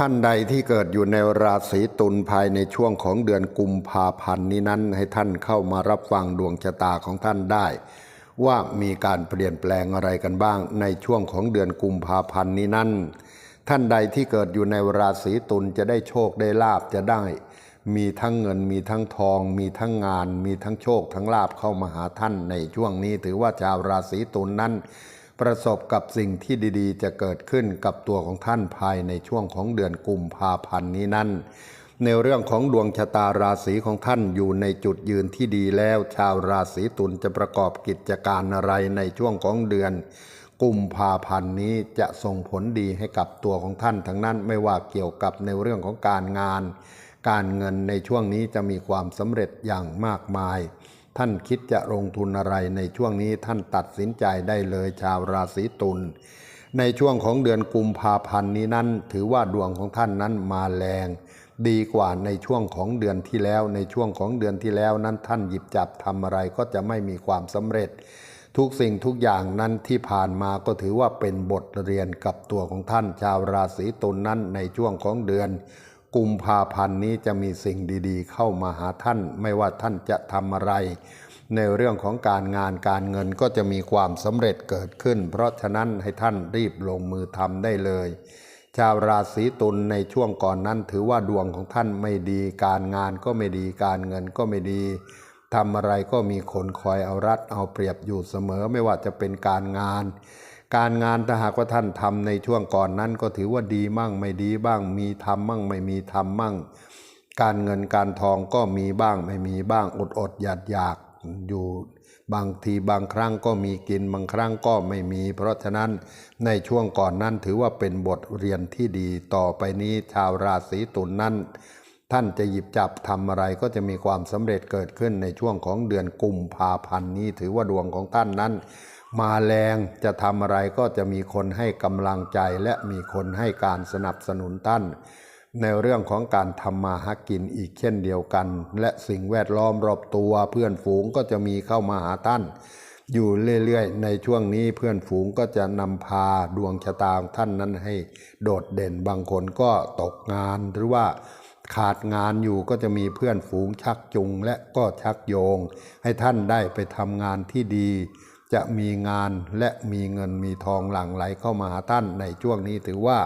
ท่านใดที่เกิดอยู่ในราศีตุลภายในช่วงของเดือนกุมภาพันธ์นี้นั้น ให้ท่านเข้ามารับฟังดวงชะตาของท่านได้ ว่ามีการเปลี่ยนแปลงอะไรกันบ้าง ในช่วงของเดือนกุมภาพันธ์นี้นั้น ท่านใดที่เกิดอยู่ในราศีตุลจะได้โชคได้ลาบจะได้ มีทั้งเงินมีทั้งทอง มีทั้งงาน มีทั้งโชคทั้งลาบเข้ามาหาท่านในช่วงนี้ถือว่าชาวราศีตุลนั้น ประสบกับสิ่งที่ดีๆ จะเกิดขึ้นกับตัวของท่านภายในช่วงของเดือนกุมภาพันธ์นี้นั้น ในเรื่องของดวงชะตาราศีของท่านอยู่ในจุดยืนที่ดีแล้ว ชาวราศีตุลจะประกอบกิจการอะไรในช่วงของเดือนกุมภาพันธ์นี้จะส่งผลดีให้กับตัวของท่านทั้งนั้นไม่ว่าเกี่ยวกับในเรื่องของการงาน การเงินในช่วงนี้จะมีความสำเร็จอย่างมากมาย ท่านคิดจะลงทุนอะไรในช่วงนี้ท่านตัดสินใจได้เลยชาวราศีตุลในช่วงของเดือนกุมภาพันธ์นี้นั้น ถือว่าดวงของท่านนั้นมาแรง ดีกว่าในช่วงของเดือนที่แล้ว ในช่วงของเดือนที่แล้วนั้นท่านหยิบจับทำอะไรก็จะไม่มีความสำเร็จ ทุกสิ่งทุกอย่างนั้นที่ผ่านมาก็ถือว่าเป็นบทเรียนกับตัวของท่านชาวราศีตุลนนั้นในช่วงของเดือน กุมภาพันธ์นี้จะมีสิ่งดีๆ เข้ามาหาท่าน ไม่ว่าท่านจะทำอะไร ในเรื่องของการงานการเงินก็จะมีความสำเร็จเกิดขึ้น เพราะฉะนั้นให้ท่านรีบลงมือทำได้เลย ชาวราศีตุลในช่วงก่อนนั้นถือว่าดวงของท่านไม่ดี การงานก็ไม่ดีการเงินก็ไม่ดีทำอะไรก็มีคนคอยเอารัดเอาเปรียบอยู่เสมอไม่ว่าจะเป็นการงาน การงานถ้าหากว่าท่านทำในช่วงก่อนนั้น ก็ถือว่าดีมั่งไม่ดีบ้าง มีทำมั่งไม่มีทำมั่ง การเงินการทองก็มีบ้างไม่มีบ้างอดอดอยากอยากอยู่บางทีบางครั้งก็มีกินบางครั้งก็ไม่มี เพราะฉะนั้นในช่วงก่อนนั้นถือว่าเป็นบทเรียนที่ดีต่อไปนี้ชาวราศีตุลนนั้น ท่านจะหยิบจับทำอะไรก็จะมีความสำเร็จเกิดขึ้นในช่วงของเดือนกุมภาพันธ์นี้ ถือว่าดวงของท่านนั้น มาแรงจะทำอะไรก็จะมีคนให้กำลังใจและมีคนให้การสนับสนุนท่าน ในเรื่องของการทำมาหากินอีกเช่นเดียวกัน และสิ่งแวดล้อมรอบตัวเพื่อนฝูงก็จะมีเข้ามาหาท่าน อยู่เรื่อยๆ ในช่วงนี้เพื่อนฝูงก็จะนำพาดวงชะตาของท่านนั้นให้โดดเด่นบางคนก็ตกงานหรือว่าขาดงานอยู่ก็จะมีเพื่อนฝูงชักจูงและก็ชักโยง ให้ท่านได้ไปทำงานที่ดี จะมีงานและมีเงินมีทองหลั่งไหลเข้ามาหาท่านในช่วงนี้ถือว่า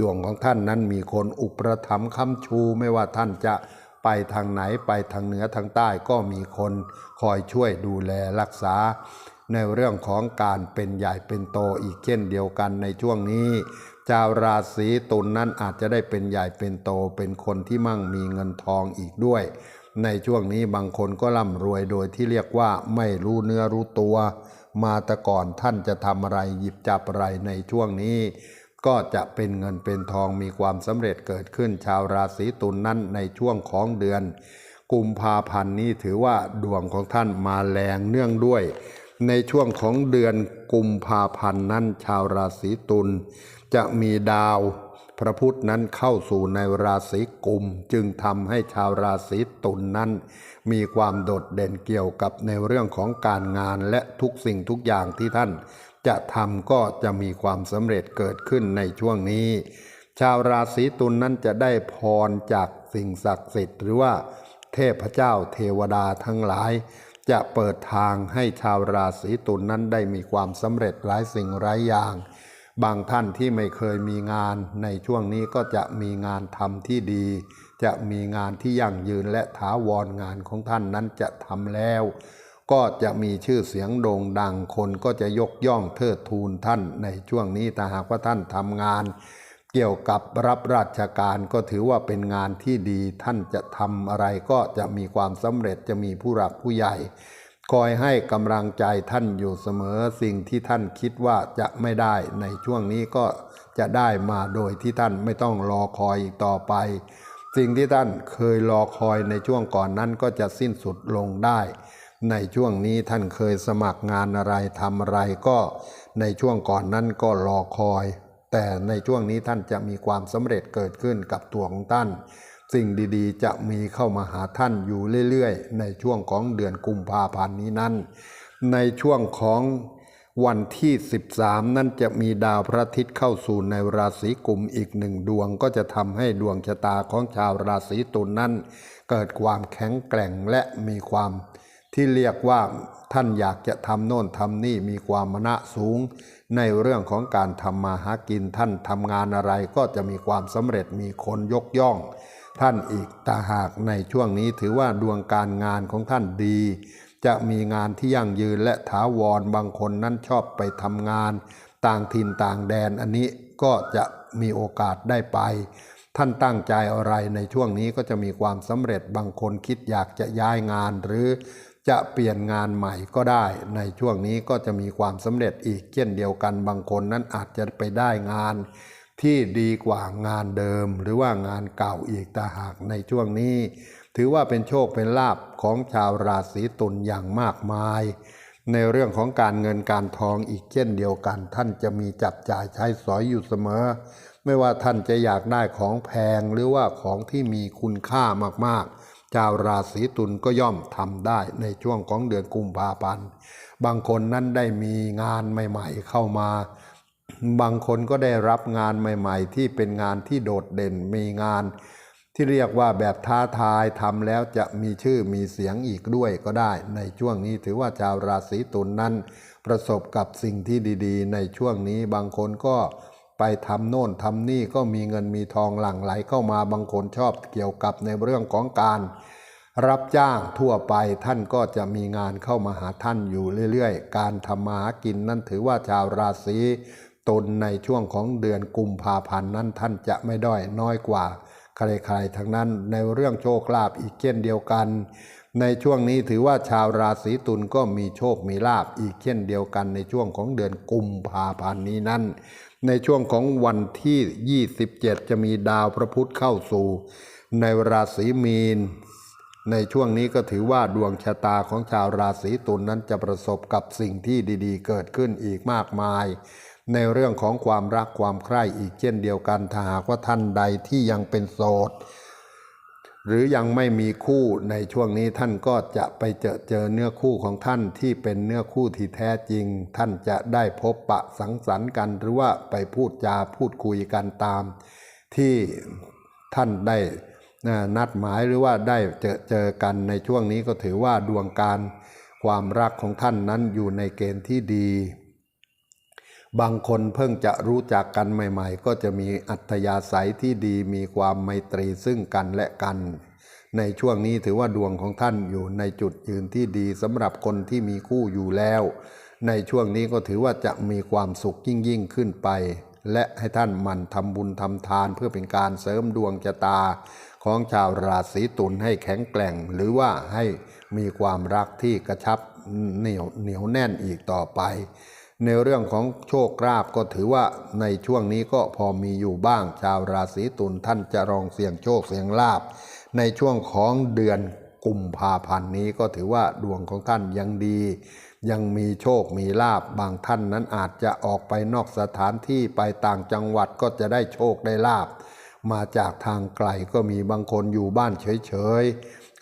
ดวงของท่านนั้นมีคนอุปถัมภ์ค้ำชูไม่ว่าท่านจะไปทางไหนไปทางเหนือทางใต้ก็มีคนคอยช่วยดูแลรักษา ในเรื่องของการเป็นใหญ่เป็นโตอีกเช่นเดียวกันในช่วงนี้ชาวราศีตุลนนั้นอาจจะได้เป็นใหญ่เป็นโตเป็นคนที่มั่งมีเงินทองอีกด้วย ในช่วงนี้บางคนก็ร่ำรวยโดยที่เรียกว่าไม่รู้เนื้อรู้ตัว มาแต่ก่อนท่านจะทำอะไรหยิบจับอะไรในช่วงนี้ ก็จะเป็นเงินเป็นทองมีความสำเร็จเกิดขึ้นชาวราศีตุลนนั้นในช่วงของเดือน กุมภาพันธ์นี้ถือว่าดวงของท่านมาแรงเนื่องด้วย ในช่วงของเดือนกุมภาพันธ์นั้นชาวราศีตุลจะมีดาว พระพุธนั้นเข้าสู่ในราศีกุม จึงทำให้ชาวราศีตุลนนั้น มีความโดดเด่นเกี่ยวกับในเรื่องของการงานและทุกสิ่งทุกอย่างที่ท่าน จะทำก็จะมีความสำเร็จเกิดขึ้นในช่วงนี้ ชาวราศีตุลนนั้นจะได้พรจากสิ่งศักดิ์สิทธิ์หรือว่า เทพเจ้าเทวดาทั้งหลาย จะเปิดทางให้ชาวราศีตุลนนั้นได้มีความสำเร็จหลายสิ่งหลายอย่าง บางท่านที่ไม่เคยมีงานในช่วงนี้ก็จะมีงานทำที่ดี จะมีงานที่ยั่งยืนและถาวรงานของท่านนั้นจะทำแล้ว ก็จะมีชื่อเสียงโด่งดังคนก็จะยกย่องเทิดทูนท่านในช่วงนี้ถ้าหากว่าท่านทำงาน เกี่ยวกับรับราชการก็ถือว่าเป็นงานที่ดี ท่านจะทำอะไรก็จะมีความสำเร็จจะมีผู้หลักผู้ใหญ่ คอยให้กำลังใจท่านอยู่เสมอสิ่งที่ท่านคิดว่าจะไม่ได้ในช่วงนี้ก็จะได้มาโดยที่ท่านไม่ต้องรอคอยอีกต่อไป สิ่งที่ท่านเคยรอคอยในช่วงก่อนนั้นก็จะสิ้นสุดลงได้ ในช่วงนี้ท่านเคยสมัครงานอะไรทำอะไรก็ในช่วงก่อนนั้นก็รอคอย แต่ในช่วงนี้ท่านจะมีความสำเร็จเกิดขึ้นกับตัวของท่าน สิ่งดีๆ จะมีเข้ามาหาท่านอยู่เรื่อยๆ ในช่วงของเดือนกุมภาพันธ์นี้นั้น ในช่วงของวันที่ 13 นั่นจะมีดาวพระอาทิตย์เข้าสู่ในราศีกุมอีกหนึ่งดวง ก็จะทำให้ดวงชะตาของชาวราศีตุลนั้น เกิดความแข็งแกร่งและมีความที่เรียกว่าท่านอยากจะทำโน่นทำนี่มีความมณะสูง ในเรื่องของการทำมาหากินท่านทำงานอะไรก็จะมีความสำเร็จมีคนยกย่อง ท่านอีกตาหากในช่วงนี้ถือว่าดวงการงานของท่านดี จะมีงานที่ยั่งยืนและถาวรบางคนนั้นชอบไปทำงาน ต่างถิ่นต่างแดนอันนี้ก็จะมีโอกาสได้ไป ท่านตั้งใจอะไรในช่วงนี้ก็จะมีความสำเร็จบางคนคิดอยากจะย้ายงานหรือจะเปลี่ยนงานใหม่ก็ได้ ในช่วงนี้ก็จะมีความสำเร็จอีกเช่นเดียวกันบางคนนั้นอาจจะไปได้งาน ที่ดีกว่างานเดิม หรือว่างานเก่าอีกแต่หากในช่วงนี้ ถือว่าเป็นโชคเป็นลาภของชาวราศีตุลอย่างมากมาย ในเรื่องของการเงินการทองอีกเช่นเดียวกัน ท่านจะมีจับจ่ายใช้สอยอยู่เสมอ ไม่ว่าท่านจะอยากได้ของแพงหรือว่าของที่มีคุณค่ามากๆชาวราศีตุลก็ย่อมทำได้ในช่วงของเดือนกุมภาพันธ์ บางคนนั้นได้มีงานใหม่ ๆ เข้ามา บางคนก็ได้รับงานใหม่ ๆ ที่เป็นงานที่โดดเด่นมีงาน ที่เรียกว่าแบบท้าทายทำแล้วจะมีชื่อมีเสียงอีกด้วยก็ได้ ในช่วงนี้ถือว่าชาวราศีตุลนนั้นประสบกับสิ่งที่ดีๆ ในช่วงนี้บางคนก็ไปทำโน่นทำนี่ก็มีเงินมีทองหลั่งไหลเข้ามาบางคนชอบเกี่ยวกับในเรื่องของการ รับจ้างทั่วไปท่านก็จะมีงานเข้ามาหาท่านอยู่เรื่อยๆ การทำมาหากินนั้นถือว่าชาวราศี ตุลในช่วงของเดือนกุมภาพันธ์นั้นท่านจะไม่ด้อยน้อยกว่าใครๆทั้งนั้นในเรื่องโชคลาภอีกเช่นเดียวกัน ในช่วงนี้ถือว่าชาวราศีตุลก็มีโชคมีลาภอีกเช่นเดียวกัน ในช่วงของเดือนกุมภาพันธ์นี้นั้น ในช่วงของวันที่ 27 จะมีดาวพระพุธเข้าสู่ ในราศีมีน ในช่วงนี้ก็ถือว่าดวงชะตาของชาวราศีตุลนนั้นจะประสบกับสิ่งที่ดีๆ เกิดขึ้นอีกมากมาย ในเรื่องของความรักความใคร่อีกเช่นเดียวกันถ้าหากว่าท่านใดที่ยังเป็นโสด หรือยังไม่มีคู่ในช่วงนี้ท่านก็จะไปเจอเจอเนื้อคู่ของท่านที่เป็นเนื้อคู่ที่แท้จริง ท่านจะได้พบปะสังสรรค์กันหรือว่าไปพูดจาพูดคุยกันตาม ที่ท่านได้นัดหมายหรือว่าได้เจอเจอกันในช่วงนี้ก็ถือว่าดวงการความรักของท่านนั้นอยู่ในเกณฑ์ที่ดี บางคนเพิ่งจะรู้จักกันใหม่ ๆ ก็จะมีอัธยาศัยที่ดีมีความไมตรีซึ่งกันและกัน ในช่วงนี้ถือว่าดวงของท่านอยู่ในจุดยืนที่ดีสำหรับคนที่มีคู่อยู่แล้ว ในช่วงนี้ก็ถือว่าจะมีความสุขยิ่งยิ่งขึ้นไป และให้ท่านหมั่นทำบุญทำทานเพื่อเป็นการเสริมดวงชะตา ของชาวราศีตุลให้แข็งแกร่ง หรือว่าให้มีความรักที่กระชับเหนียวเหนียวแน่นอีกต่อไป ในเรื่องของโชคลาภก็ถือว่าในช่วงนี้ก็พอมีอยู่บ้าง ชาวราศีตุลท่านจะลองเสี่ยงโชคเสี่ยงลาภในช่วงของเดือนกุมภาพันธ์นี้ก็ถือว่าดวงของท่านยังดี ยังมีโชคมีลาบบางท่านนั้นอาจจะออกไปนอกสถานที่ไปต่างจังหวัดก็จะได้โชคได้ลาบมาจากทางไกลก็มีบางคนอยู่บ้านเฉย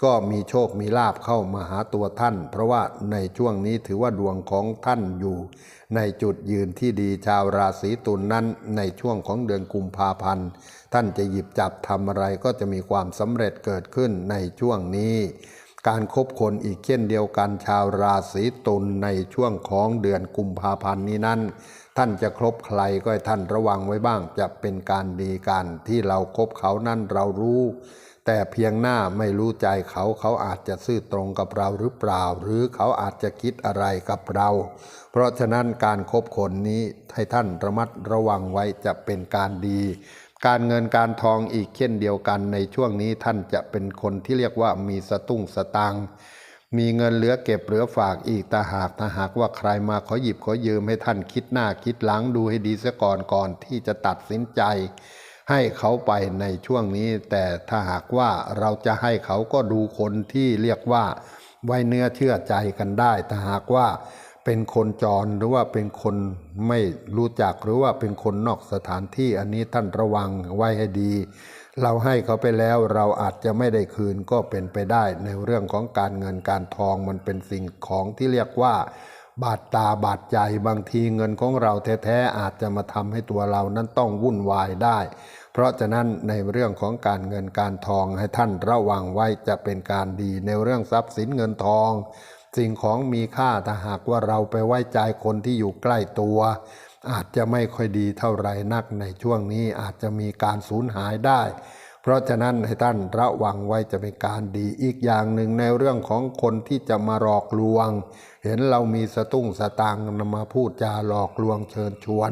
ก็มีโชคมีลาบเข้ามาหาตัวท่าน เพราะว่าในช่วงนี้ถือว่าดวงของท่านอยู่ ในจุดยืนที่ดีชาวราศีตุลนนั้น ในช่วงของเดือนกุมภาพันธ์ ท่านจะหยิบจับทำอะไรก็จะมีความสำเร็จเกิดขึ้นในช่วงนี้ การคบคนอีกเช่นเดียวกันชาวราศีตุลในช่วงของเดือนกุมภาพันธ์นี้นั้น ท่านจะครบใครก็ให้ท่านระวังไว้บ้างจะเป็นการดีกันที่เราคบเขานั้นเรารู้ แต่เพียงหน้าไม่รู้ใจเขาเขาอาจจะซื่อตรงกับเราหรือเปล่า หรือเขาอาจจะคิดอะไรกับเรา เพราะฉะนั้นการครบคนนี้ให้ท่านระมัดระวังไว้จะเป็นการดี การเงินการทองอีกเช่นเดียวกันในช่วงนี้ท่านจะเป็นคนที่เรียกว่ามีสตุ้งสตังมีเงินเหลือเก็บเหลือฝากอีกแต่หากถ้าหากว่าใครมาขอหยิบขอยืมให้ท่านคิดหน้าคิดหลังดูให้ดีเสียก่อนก่อนที่จะตัดสินใจ ให้เขาไปในช่วงนี้ แต่ถ้าหากว่าเราจะให้เขาก็ดูคนที่เรียกว่า ไว้เนื้อเชื่อใจกันได้ ถ้าหากว่าเป็นคนจรหรือว่าเป็นคนไม่รู้จักหรือว่าเป็นคนนอกสถานที่อันนี้ท่านระวังไว้ให้ดี เราให้เขาไปแล้วเราอาจจะไม่ได้คืนก็เป็นไปได้ ในเรื่องของการเงินการทองมันเป็นสิ่งของที่เรียกว่า บาดตาบาดใจบางทีเงินของเราแท้ๆอาจจะมาทำให้ตัวเรานั้นต้องวุ่นวายได้ เพราะฉะนั้นในเรื่องของการเงินการทองให้ท่านระวังไว้จะเป็นการดีในเรื่องทรัพย์สินเงินทอง สิ่งของมีค่าถ้าหากว่าเราไปไว้ใจคนที่อยู่ใกล้ตัว อาจจะไม่ค่อยดีเท่าไหร่นักในช่วงนี้อาจจะมีการสูญหายได้ เพราะฉะนั้นให้ท่านระวังไว้จะเป็นการดีอีกอย่างหนึ่งในเรื่องของคนที่จะมาหลอกลวง เห็นเรามีสตุ้งสตางนำมาพูดจาหลอกลวงเชิญชวน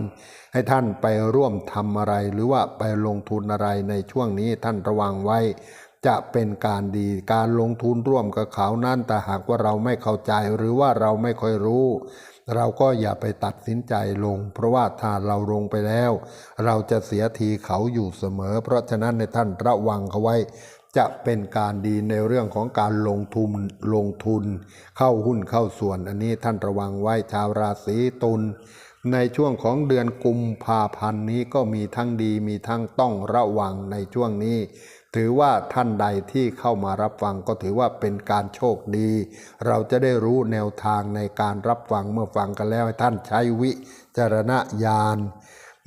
ให้ท่านไปร่วมทำอะไร หรือว่าไปลงทุนอะไรในช่วงนี้ท่านระวังไว้ จะเป็นการดีการลงทุนร่วมกับเขานั้นแต่หากว่าเราไม่เข้าใจหรือว่าเราไม่ค่อยรู้ เราก็อย่าไปตัดสินใจลง เพราะว่าถ้าเราลงไปแล้ว เราจะเสียทีเขาอยู่เสมอ เพราะฉะนั้นในท่านระวังเขาไว้ จะเป็นการดีในเรื่องของการลงทุนลงทุน เข้าหุ้นเข้าส่วน อันนี้ท่านระวังไว้ชาวราศีตุลในช่วงของเดือนกุมภาพันธ์นี้ก็มีทั้งดีมีทั้งต้องระวังในช่วงนี้ ถือว่าท่านใดที่เข้ามารับฟังก็ถือว่าเป็นการโชคดี เราจะได้รู้แนวทางในการรับฟังเมื่อฟังกันแล้วให้ท่านใช้วิจารณญาณ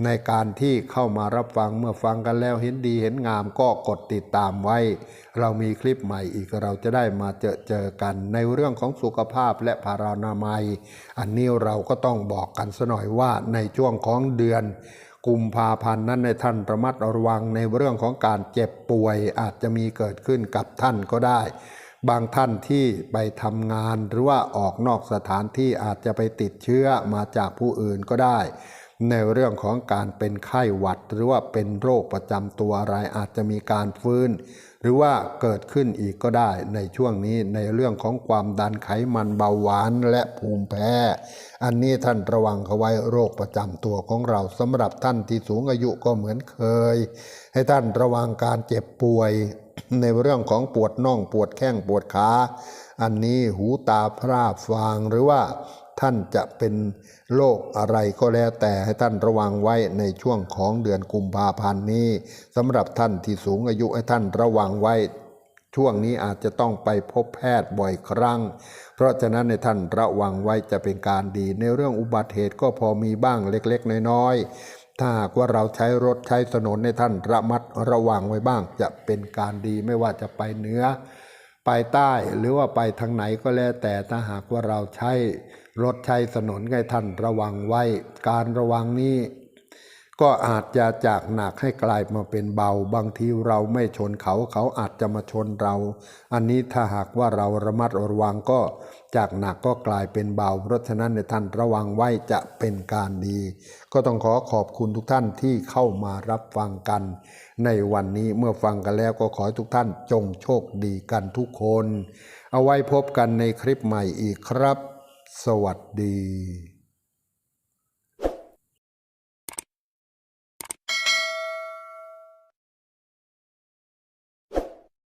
ในการที่เข้ามารับฟังเมื่อฟังกันแล้วเห็นดีเห็นงามก็กดติดตามไว้ เรามีคลิปใหม่อีกเราจะได้มาเจอเจอกันในเรื่องของสุขภาพและพารานามัย อันนี้เราก็ต้องบอกกันสหน่อยว่าในช่วงของเดือนกุมภาพันธ์นั้นในท่านระมัดระวังในเรื่องของการเจ็บป่วยอาจจะมีเกิดขึ้นกับท่านก็ได้ บางท่านที่ไปทำงานหรือว่าออกนอกสถานที่อาจจะไปติดเชื้อมาจากผู้อื่นก็ได้ ในเรื่องของการเป็นไข้หวัด หรือว่าเป็นโรคประจำตัวอะไรอาจจะมีการฟื้น หรือว่าเกิดขึ้นอีกก็ได้ในช่วงนี้ในเรื่องของความดันไขมันเบาหวานและภูมิแพ้ อันนี้ท่านระวังเขาไว้โรคประจำตัวของเราสำหรับท่านที่สูงอายุก็เหมือนเคย ให้ท่านระวังการเจ็บป่วย ในเรื่องของปวดน่องปวดแข้งปวดขา อันนี้หูตาพร่าฟางหรือว่าท่านจะเป็นโรคอะไรก็แล้วแต่ให้ท่านระวังไว้ในช่วงของเดือนกุมภาพันธ์นี้สำหรับท่านที่สูงอายุให้ท่านระวังไว้ ช่วงนี้อาจจะต้องไปพบแพทย์บ่อยครั้ง เพราะฉะนั้นในท่านระวังไว้จะเป็นการดี ในเรื่องอุบัติเหตุก็พอมีบ้างเล็ก ๆ น้อยๆ ถ้าหากว่าเราใช้รถใช้ถนนในท่านระมัดระวังไว้บ้าง จะเป็นการดีไม่ว่าจะไปเหนือไปใต้หรือว่าไปทางไหนก็แล้วแต่ถ้าหากว่าเราใช้รถใช้ถนนให้ท่านระวังไว้ การระวังนี้ ก็อาจจะจากหนักให้กลายมาเป็นเบา บางทีเราไม่ชนเขาเขาอาจจะมาชนเรา อันนี้ถ้าหากว่าเราระมัดระวังก็จากหนักก็กลายเป็นเบา เพราะฉะนั้นในท่านระวังไว้จะเป็นการดี ก็ต้องขอขอบคุณทุกท่านที่เข้ามารับฟังกัน ในวันนี้เมื่อฟังกันแล้วก็ขอให้ทุกท่านจงโชคดีกันทุกคน เอาไว้พบกันในคลิปใหม่อีกครับ สวัสดี